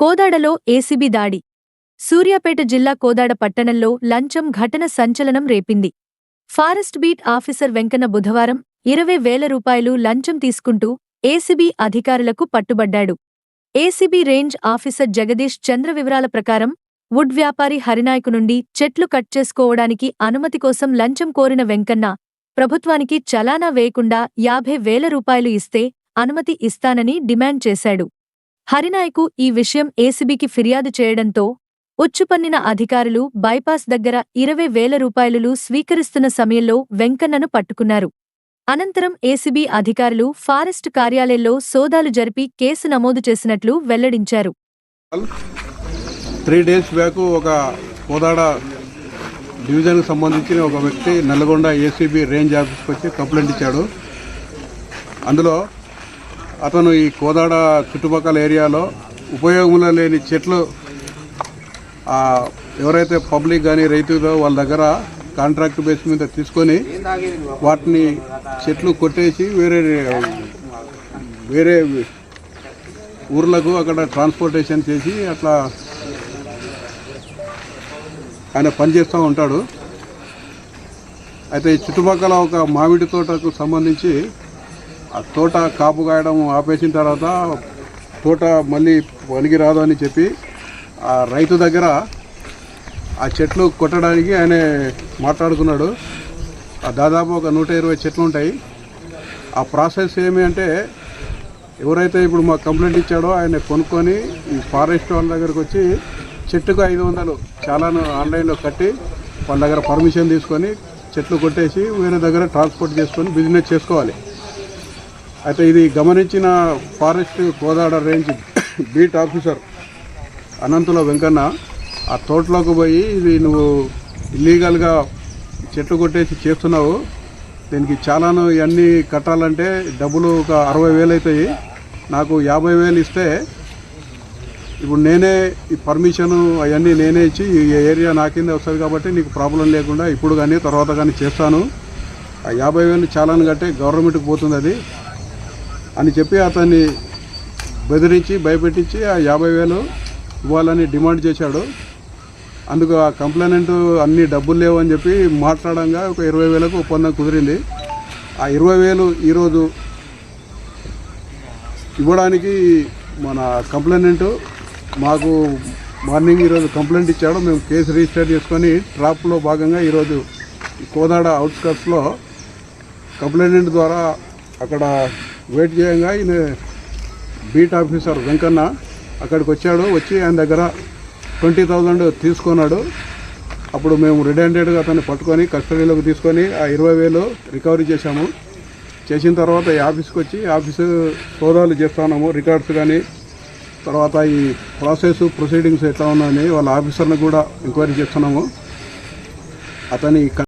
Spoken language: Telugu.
కోదాడలో ఏసీబీ దాడి. సూర్యాపేట జిల్లా కోదాడ పట్టణంలో లంచం ఘటన సంచలనం రేపింది. ఫారెస్ట్ బీట్ ఆఫీసర్ వెంకన్న బుధవారం ఇరవై వేల రూపాయలు లంచం తీసుకుంటూ ఏసీబీ అధికారులకు పట్టుబడ్డాడు. ACB range officer Jagadish Chandra వివరాల ప్రకారం వుడ్ వ్యాపారి హరినాయకు నుండి చెట్లు కట్ చేసుకోవడానికి అనుమతి కోసం లంచం కోరిన వెంకన్న ప్రభుత్వానికి చలానా వేయకుండా యాభై వేల రూపాయలు ఇస్తే అనుమతి ఇస్తానని డిమాండ్ చేశాడు. హరినాయకు ఈ విషయం ఏసీబీకి ఫిర్యాదు చేయడంతో ఉచ్చుపన్నిన అధికారులు బైపాస్ దగ్గర ఇరవై వేల రూపాయలు స్వీకరిస్తున్న సమయంలో వెంకన్నను పట్టుకున్నారు. అనంతరం ఏసీబీ అధికారులు ఫారెస్ట్ కార్యాలయంలో సోదాలు జరిపి కేసు నమోదు చేసినట్లు వెల్లడించారు. త్రీ డేస్ బ్యాక్ ఒక కోదాడ డివిజన్కు సంబంధించిన ఒక వ్యక్తి నల్గొండ ఏసీబీ రేంజ్ ఆఫీస్కి వచ్చి కంప్లైంట్ ఇచ్చాడు. అందులో అతను ఈ కోదాడ చుట్టుపక్కల ఏరియాలో ఉపయోగంలో లేని చెట్లు ఎవరైతే పబ్లిక్ కానీ రైతులో వాళ్ళ దగ్గర కాంట్రాక్ట్ బేస్ మీద తీసుకొని వాటిని చెట్లు కొట్టేసి వేరే వేరే ఊర్లకు అక్కడ ట్రాన్స్పోర్టేషన్ చేసి అట్లా ఆయన పనిచేస్తూ ఉంటాడు. అయితే ఈ చుట్టుపక్కల ఒక మామిడి తోటకు సంబంధించి ఆ తోట కాపు కాయడం ఆపేసిన తర్వాత తోట మళ్ళీ వణిగి రాదు అని చెప్పి ఆ రైతు దగ్గర ఆ చెట్లు కొట్టడానికి ఆయన మాట్లాడుకున్నాడు. ఆ దాదాపు ఒక నూట ఇరవై చెట్లు ఉంటాయి. ఆ ప్రాసెస్ ఏమి అంటే ఎవరైతే ఇప్పుడు మాకు కంప్లైంట్ ఇచ్చాడో ఆయన కొనుక్కొని ఈ ఫారెస్ట్ వాళ్ళ దగ్గరకు వచ్చి చెట్టుకు ఐదు వందలు చాలాను ఆన్లైన్లో కట్టి వాళ్ళ దగ్గర పర్మిషన్ తీసుకొని చెట్లు కొట్టేసి వేరే దగ్గర ట్రాన్స్పోర్ట్ చేసుకొని బిజినెస్ చేసుకోవాలి. అయితే ఇది గమనించిన forest Kodad range beat officer Anantula Venkanna ఆ తోటలోకి పోయి ఇది నువ్వు ఇల్లీగల్గా చెట్లు కొట్టేసి చేస్తున్నావు. దీనికి చాలాను ఇవన్నీ కట్టాలంటే డబ్బులు ఒక అరవై వేలు అవుతాయి. నాకు యాభై వేలు ఇస్తే ఇప్పుడు నేనే ఈ పర్మిషన్ అవన్నీ నేనే ఇచ్చి ఈ ఏరియా నా కింద వస్తుంది కాబట్టి నీకు ప్రాబ్లం లేకుండా ఇప్పుడు కానీ తర్వాత కానీ చేస్తాను. ఆ యాభై వేలు చాలాను కట్టే గవర్నమెంట్కి పోతుంది అది. అని చెప్పి అతన్ని బెదిరించి భయపెట్టించి ఆ యాభై వేలు ఇవ్వాలని డిమాండ్ చేశాడు. అందుకు ఆ కంప్లైనెంట్ అన్ని డబ్బులు లేవు అని చెప్పి మాట్లాడంగా ఒక ఇరవై వేలకు ఒప్పందం కుదిరింది. ఆ ఇరవై వేలు ఈరోజు ఇవ్వడానికి మన కంప్లైనెంట్ మాకు మార్నింగ్ ఈరోజు కంప్లైంట్ ఇచ్చాడు. మేము కేసు రిజిస్టర్ చేసుకొని ట్రాప్లో భాగంగా ఈరోజు కోదాడ అవుట్స్కట్స్లో కంప్లైనెంట్ ద్వారా అక్కడ వెయిట్ చేయంగా ఈయన బీట్ ఆఫీసర్ వెంకన్న అక్కడికి వచ్చాడు. వచ్చి ఆయన దగ్గర ట్వంటీ థౌజండ్ తీసుకున్నాడు. అప్పుడు మేము రెడ్ అతన్ని పట్టుకొని కస్టడీలోకి తీసుకొని ఆ ఇరవై వేలు రికవరీ చేశాము. చేసిన తర్వాత ఈ ఆఫీస్కి వచ్చి ఆఫీసు సోదాలు చేస్తున్నాము రికార్డ్స్ కానీ తర్వాత ఈ ప్రాసెస్ ప్రొసీడింగ్స్ ఎట్లా ఉన్నాయని వాళ్ళ ఆఫీసర్ని కూడా ఎంక్వైరీ చేస్తున్నాము. అతని